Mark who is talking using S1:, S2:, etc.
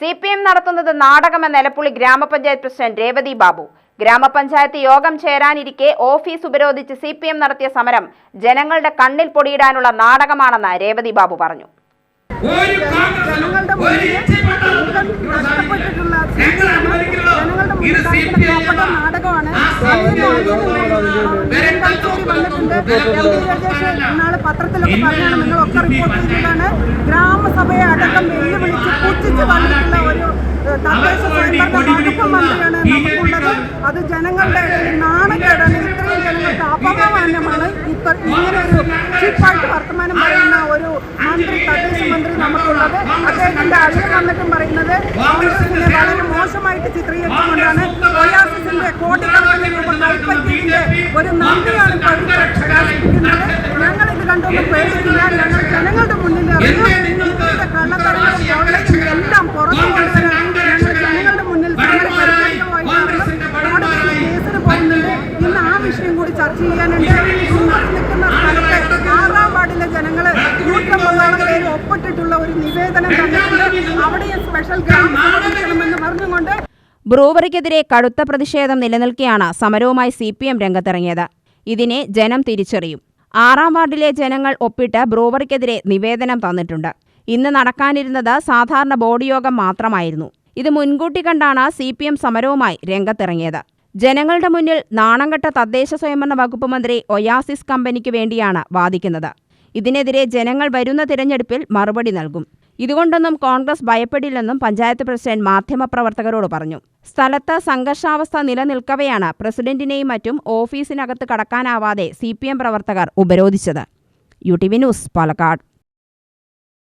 S1: C P M നടത്തുന്നത് നാടകമെന്ന് നിലപ്പുള്ളി ഗ്രാമപഞ്ചായത്ത് president Revathi Babu. ഗ്രാമപഞ്ചായത്ത് യോഗം ചേരാനിരിക്കെ ഓഫീസ് ഉപരോധിച്ച് സി പി എം നടത്തിയ സമരം ജനങ്ങളുടെ കണ്ണിൽ പൊടിയിടാനുള്ള നാടകമാണെന്ന് രേവതി ബാബു പറഞ്ഞു.
S2: നാടകമാണ്. പത്രത്തിലൊക്കെ പറഞ്ഞാണ് നിങ്ങളൊക്കെ റിപ്പോർട്ട് ചെയ്തതാണ് ഗ്രാമസഭയെ അടക്കം വെല്ലുവിളിച്ച് പുച്ഛിച്ച് വന്നിട്ടുള്ള ഒരു ഏഹ്, തദ്ദേശ സ്വയംഭരണ വകുപ്പ് മന്ത്രിയാണ് നമുക്കുള്ളത് അത് ജനങ്ങളുടെ നാണക്കേടാണ് ഇത്രയും ജനങ്ങൾക്ക് അപമാനമാണ്. ഇപ്പൊ ഇങ്ങനെ ഒരു ചീപ്പായിട്ട് വർത്തമാനം പറയുന്ന ഒരു മന്ത്രി തദ്ദേശ മന്ത്രി നമുക്കുള്ളത്. അദ്ദേഹത്തിന്റെ അളിയൻ വന്നിട്ടും പറയുന്നത് കോൺഗ്രസിനെ വളരെ മോശമായിട്ട് ചിത്രീകരിച്ചുകൊണ്ടാണ് ഒയാസിന്റെ കോടിക്കണക്കിന് രൂപ കൈപ്പറ്റിയതിന്റെ ഒരു നന്ദിയാണ് പ്രകാശിപ്പിക്കുന്നത് ഞങ്ങൾ ഇത് കണ്ടൊന്നും പേടിക്കില്ല. ഞങ്ങൾ ജനങ്ങളുടെ മുന്നിൽ അറിയാം ഇങ്ങനത്തെ കള്ളത്തരങ്ങളും ചെയ്യാനുണ്ട്. നിൽക്കുന്ന സ്ഥലത്ത് ആറാം വാർഡിലെ ജനങ്ങൾ നൂറ്റമ്പതോളം പേര് ഒപ്പിട്ടിട്ടുള്ള ഒരു നിവേദനം തന്നിട്ടുണ്ട്. അവിടെയും സ്പെഷ്യൽ ഗ്രാമസഭ വിളിക്കണമെന്ന് പറഞ്ഞുകൊണ്ട്
S1: ബ്രൂവറിക്കെതിരെ കടുത്ത പ്രതിഷേധം നിലനിൽക്കെയാണ് സമരവുമായി സി പി എം രംഗത്തിറങ്ങിയത്. ഇതിനെ ജനം തിരിച്ചറിയും. ആറാം വാർഡിലെ ജനങ്ങൾ ഒപ്പിട്ട് ബ്രൂവറിക്കെതിരെ നിവേദനം തന്നിട്ടുണ്ട്. ഇന്ന് നടക്കാനിരുന്നത് സാധാരണ ബോർഡ് യോഗം മാത്രമായിരുന്നു. ഇത് മുൻകൂട്ടി കണ്ടാണ് സി പി എം സമരവുമായി രംഗത്തിറങ്ങിയത്. ജനങ്ങളുടെ മുന്നിൽ നാണംകെട്ട തദ്ദേശ സ്വയംഭരണ വകുപ്പ് മന്ത്രി ഒയാസിസ് കമ്പനിക്ക് വേണ്ടിയാണ് വാദിക്കുന്നത്. ഇതിനെതിരെ ജനങ്ങൾ വരുന്ന തിരഞ്ഞെടുപ്പിൽ മറുപടി നൽകും. ഇതുകൊണ്ടൊന്നും കോൺഗ്രസ് ഭയപ്പെടില്ലെന്നും പഞ്ചായത്ത് പ്രസിഡന്റ് മാധ്യമപ്രവർത്തകരോട് പറഞ്ഞു. സ്ഥലത്ത് സംഘർഷാവസ്ഥ നിലനിൽക്കവെയാണ് പ്രസിഡന്റിനെയും മറ്റും ഓഫീസിനകത്ത് കടക്കാനാവാതെ സി പ്രവർത്തകർ ഉപരോധിച്ചത്. U T V news Palakkad.